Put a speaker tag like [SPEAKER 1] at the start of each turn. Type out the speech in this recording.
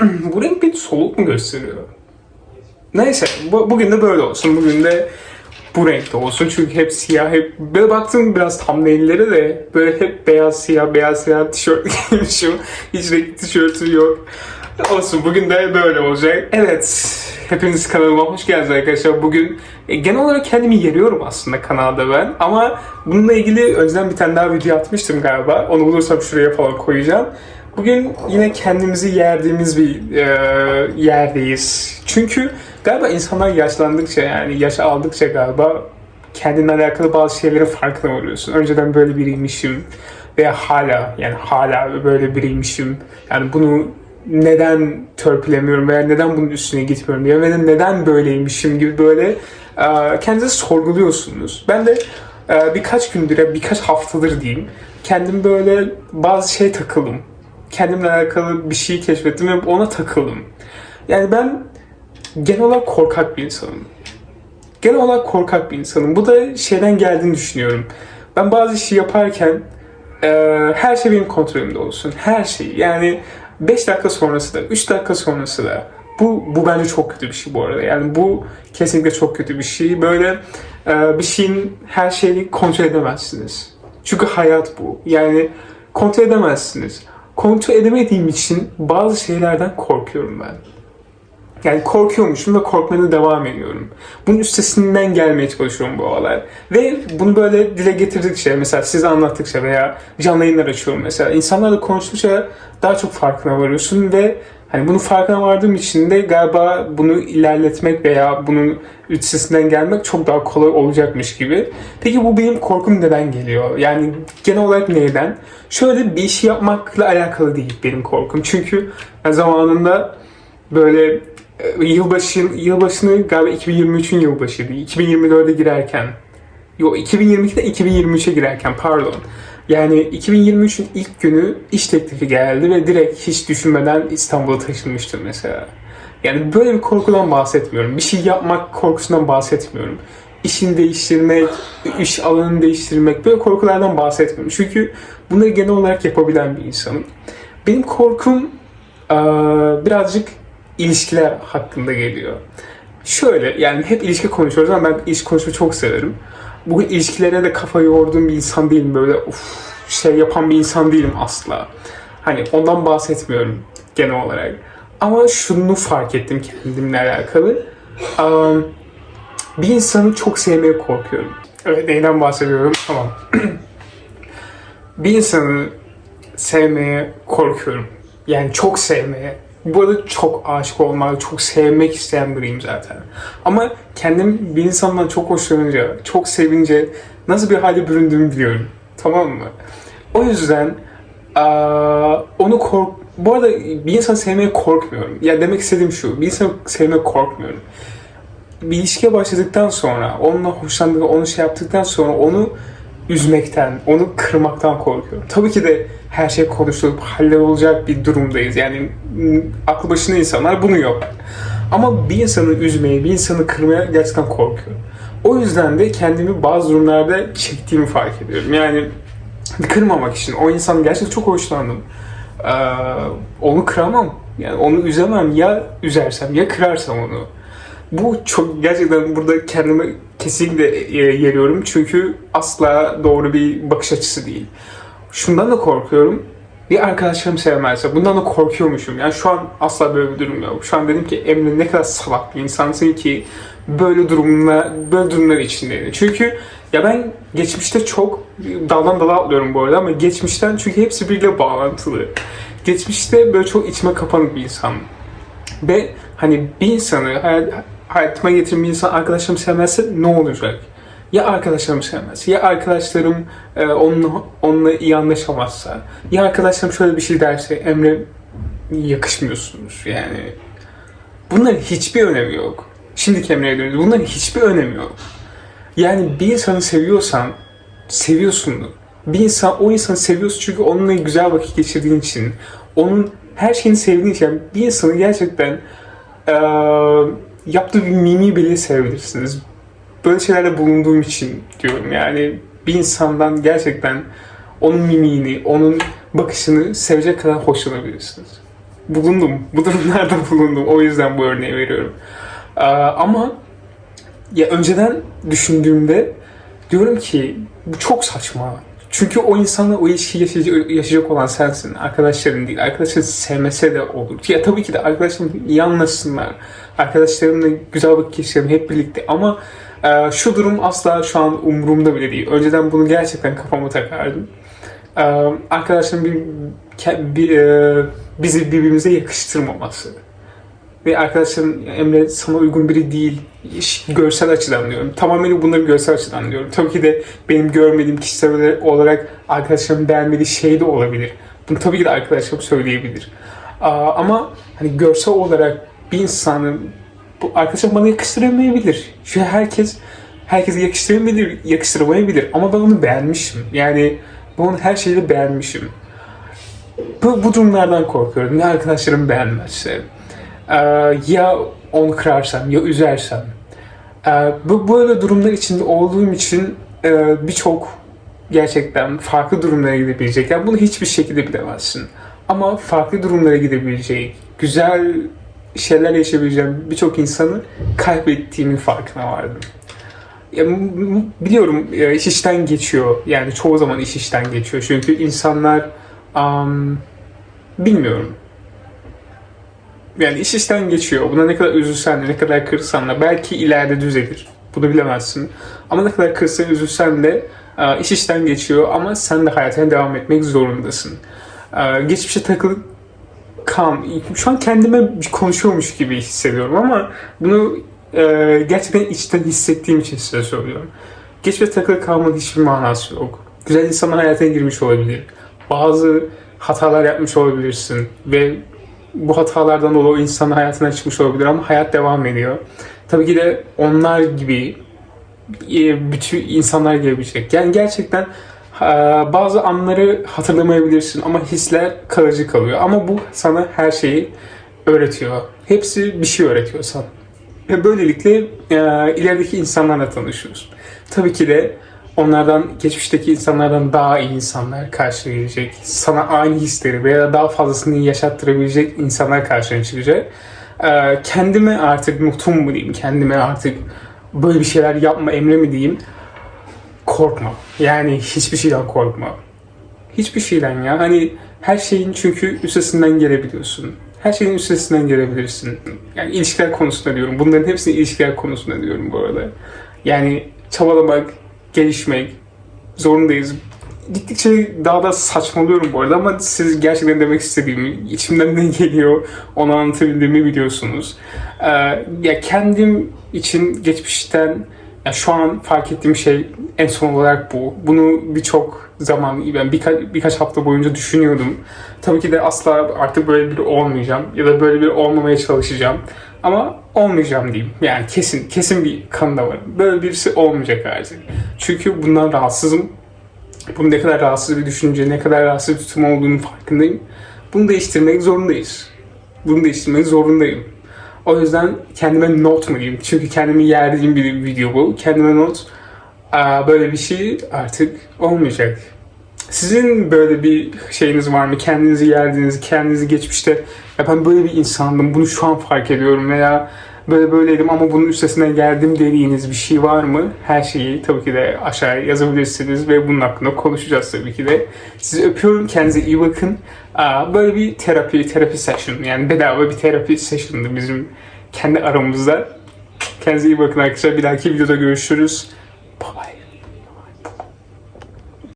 [SPEAKER 1] bu renk bir soluk mu gösteriyor? Neyse bu, bugün de böyle olsun. Bugün de bu renkte olsun. Çünkü hep siyah, hep böyle baktım biraz thumbnail'lere de böyle hep beyaz siyah, beyaz siyah tişört giymişim. Hiç renkli tişörtüm yok. Olsun bugün de böyle olacak. Evet, hepiniz kanalıma hoş geldiniz arkadaşlar. Bugün e, genel olarak kendimi yeriyorum aslında kanalda ben. Ama bununla ilgili önceden bir tane daha video atmıştım galiba. Onu bulursam şuraya falan koyacağım. Bugün yine kendimizi yerdiğimiz bir e, yerdeyiz. Çünkü galiba insanlar yaşlandıkça yani yaş aldıkça galiba kendinle alakalı bazı şeylerin farkına varıyorsun. Önceden böyle biriymişim veya hala yani hala böyle biriymişim. Yani bunu neden törpülemiyorum veya neden bunun üstüne gitmiyorum diye ve neden böyleymişim gibi böyle e, kendinizi sorguluyorsunuz. Ben de e, birkaç gündür, ya birkaç haftadır diyeyim kendim böyle bazı şey takıldım. Kendimle alakalı bir şey keşfettim ve ona takıldım. Yani ben genel olarak korkak bir insanım. Genel olarak korkak bir insanım. Bu da şeyden geldiğini düşünüyorum. Ben bazı işi yaparken e, her şey benim kontrolümde olsun. Her şey. Yani 5 dakika sonrası da, 3 dakika sonrası da. Bu, bu bence çok kötü bir şey bu arada. Yani bu kesinlikle çok kötü bir şey. Böyle e, bir şeyin her şeyini kontrol edemezsiniz. Çünkü hayat bu. Yani kontrol edemezsiniz. Kontrol edemediğim için bazı şeylerden korkuyorum ben. Yani korkuyormuşum ve korkmaya devam ediyorum. Bunun üstesinden gelmeye çalışıyorum bu olay. Ve bunu böyle dile getirdikçe, mesela size anlattıkça veya canlı yayınlar açıyorum mesela. insanlarla konuştukça daha çok farkına varıyorsun ve hani bunun farkına vardığım için de galiba bunu ilerletmek veya bunun üstesinden gelmek çok daha kolay olacakmış gibi. Peki bu benim korkum neden geliyor? Yani genel olarak neyden? Şöyle bir işi yapmakla alakalı değil benim korkum. Çünkü zamanında böyle e, yılbaşı yılbaşını galiba 2023'ün yılbaşıydı. 2024'e girerken Yok 2022'de 2023'e girerken pardon. Yani 2023'ün ilk günü iş teklifi geldi ve direkt hiç düşünmeden İstanbul'a taşınmıştım mesela. Yani böyle bir korkudan bahsetmiyorum. Bir şey yapmak korkusundan bahsetmiyorum. İşini değiştirmek, iş alanını değiştirmek böyle korkulardan bahsetmiyorum. Çünkü bunları genel olarak yapabilen bir insanım. Benim korkum birazcık ilişkiler hakkında geliyor. Şöyle yani hep ilişki konuşuyoruz ama ben ilişki konuşmayı çok severim. Bu ilişkilere de kafa yorduğum bir insan değilim. Böyle uf, şey yapan bir insan değilim asla. Hani ondan bahsetmiyorum genel olarak. Ama şunu fark ettim kendimle alakalı. Am, bir insanı çok sevmeye korkuyorum. Evet neyden bahsediyorum? Tamam. bir insanı sevmeye korkuyorum. Yani çok sevmeye. Bu arada çok aşık olmak, çok sevmek isteyen biriyim zaten. Ama kendim bir insandan çok hoşlanınca, çok sevince nasıl bir hale büründüğümü biliyorum. Tamam mı? O yüzden onu kork... Bu arada bir insanı sevmeye korkmuyorum. Ya demek istediğim şu, bir insanı sevmeye korkmuyorum. Bir ilişkiye başladıktan sonra, onunla hoşlandığı, onu şey yaptıktan sonra onu üzmekten, onu kırmaktan korkuyorum. Tabii ki de her şey konuşulup hallolacak bir durumdayız. Yani aklı başında insanlar bunu yapar. Ama bir insanı üzmeye, bir insanı kırmaya gerçekten korkuyorum. O yüzden de kendimi bazı durumlarda çektiğimi fark ediyorum. Yani kırmamak için. O insan gerçekten çok hoşlandım. Ee, onu kıramam. Yani onu üzemem. Ya üzersem ya kırarsam onu. Bu çok gerçekten burada kendimi kesinlikle e, yeriyorum. Çünkü asla doğru bir bakış açısı değil. Şundan da korkuyorum. Bir arkadaşlarım sevmezse bundan da korkuyormuşum. Yani şu an asla böyle bir durum yok. Şu an dedim ki Emre ne kadar salak bir insansın ki böyle durumla böyle durumlar içindeydin. Çünkü ya ben geçmişte çok daldan dala atlıyorum bu arada ama geçmişten çünkü hepsi birbiriyle bağlantılı. Geçmişte böyle çok içime kapanık bir insan. Ve hani bir insanı hayatıma getiren bir insan arkadaşlarım sevmezse ne olacak? Ya arkadaşlarım sevmez, ya arkadaşlarım e, onunla, onunla iyi anlaşamazsa, ya arkadaşlarım şöyle bir şey derse, Emre yakışmıyorsunuz yani. Bunların hiçbir önemi yok. Şimdiki Emre'ye dönüyoruz. Bunların hiçbir önemi yok. Yani bir insanı seviyorsan, seviyorsun. Bir insan, o insanı seviyorsun çünkü onunla güzel vakit geçirdiğin için, onun her şeyini sevdiğin için, bir insanı gerçekten eee, yaptığı bir mimi bile sevebilirsiniz. Böyle şeylerde bulunduğum için diyorum yani bir insandan gerçekten onun mimiğini, onun bakışını sevecek kadar hoşlanabilirsiniz. bulundum. Bu durumlarda bulundum. O yüzden bu örneği veriyorum. Ama ya önceden düşündüğümde diyorum ki bu çok saçma. Çünkü o insanla o ilişkiyi yaşayacak, yaşayacak olan sensin. Arkadaşların değil. Arkadaşların sevmese de olur. Ya tabii ki de arkadaşlarım iyi anlaşsınlar. Arkadaşlarımla güzel vakit geçirelim hep birlikte. Ama e, şu durum asla şu an umurumda bile değil. Önceden bunu gerçekten kafama takardım. E, arkadaşlarım bir, bir, e, bizi birbirimize yakıştırmaması. Ve arkadaşlarım Emre sana uygun biri değil. Görsel açıdan diyorum. Tamamen bunları görsel açıdan diyorum. Tabii ki de benim görmediğim kişisel olarak arkadaşlarımın beğenmediği şey de olabilir. Bunu tabii ki de arkadaşlarım söyleyebilir. Ama hani görsel olarak bir insanın bu arkadaşım bana yakıştıramayabilir. Şu herkes herkese yakıştıramayabilir, yakıştıramayabilir ama ben onu beğenmişim. Yani ben onu her şeyle beğenmişim. Bu, bu durumlardan korkuyorum. Ne arkadaşlarım beğenmezse. Ee, ya onu kırarsam ya üzersem. Ee, bu böyle durumlar içinde olduğum için e, birçok gerçekten farklı durumlara gidebilecek. Yani bunu hiçbir şekilde bilemezsin. Ama farklı durumlara gidebilecek, güzel şeyler yaşayabileceğim birçok insanı kaybettiğimin farkına vardım. Ya, biliyorum e, iş işten geçiyor. Yani çoğu zaman iş işten geçiyor. Çünkü insanlar am, bilmiyorum. Yani iş işten geçiyor. Buna ne kadar üzülsen de ne kadar kırsan da belki ileride düzelir. Bunu bilemezsin. Ama ne kadar kırsan üzülsen de e, iş işten geçiyor ama sen de hayatına devam etmek zorundasın. E, Geçmişe takılıp kam. Şu an kendime konuşuyormuş gibi hissediyorum ama bunu e, gerçekten içten hissettiğim için size söylüyorum. Geçmişe takılı kalmanın hiçbir manası yok. Güzel insanlar hayatına girmiş olabilir. Bazı hatalar yapmış olabilirsin ve bu hatalardan dolayı insanın hayatına çıkmış olabilir ama hayat devam ediyor. Tabii ki de onlar gibi e, bütün insanlar gelebilecek. Yani gerçekten e, bazı anları hatırlamayabilirsin ama hisler kalıcı kalıyor. Ama bu sana her şeyi öğretiyor. Hepsi bir şey öğretiyor sana. Ve böylelikle e, ilerideki insanlarla tanışıyorsun. Tabii ki de onlardan, geçmişteki insanlardan daha iyi insanlar karşına gelecek. Sana aynı hisleri veya daha fazlasını yaşattırabilecek insanlar karşına çıkacak. E, kendime artık mutum mu diyeyim, kendime artık böyle bir şeyler yapma emre mi diyeyim. Korkma. Yani hiçbir şeyden korkma. Hiçbir şeyden ya. Hani her şeyin çünkü üstesinden gelebiliyorsun. Her şeyin üstesinden gelebilirsin. Yani ilişkiler konusunda diyorum. Bunların hepsini ilişkiler konusunda diyorum bu arada. Yani çabalamak, gelişmek zorundayız. Gittikçe daha da saçmalıyorum bu arada ama siz gerçekten demek istediğimi, içimden ne geliyor onu anlatabildiğimi biliyorsunuz. Ee, ya kendim için geçmişten ya şu an fark ettiğim şey en son olarak bu. Bunu birçok zaman, ben birkaç, birkaç hafta boyunca düşünüyordum. Tabii ki de asla artık böyle biri olmayacağım ya da böyle biri olmamaya çalışacağım. Ama olmayacağım diyeyim. Yani kesin, kesin bir kanıda var. Böyle birisi olmayacak artık. Çünkü bundan rahatsızım. Bunun ne kadar rahatsız bir düşünce, ne kadar rahatsız bir tutum olduğunu farkındayım. Bunu değiştirmek zorundayız. Bunu değiştirmek zorundayım. O yüzden kendime not mu diyeyim? Çünkü kendimi yerdiğim bir video bu. Kendime not. Aa, böyle bir şey artık olmayacak. Sizin böyle bir şeyiniz var mı? Kendinizi yerdiğiniz, kendinizi geçmişte ya ben böyle bir insandım, bunu şu an fark ediyorum veya böyle böyleydim ama bunun üstesinden geldim dediğiniz bir şey var mı? Her şeyi tabii ki de aşağıya yazabilirsiniz ve bunun hakkında konuşacağız tabii ki de. Sizi öpüyorum, kendinize iyi bakın. Böyle bir terapi, terapi session yani bedava bir terapi session'dı bizim kendi aramızda. Kendinize iyi bakın arkadaşlar. Bir dahaki videoda görüşürüz. Bye bye.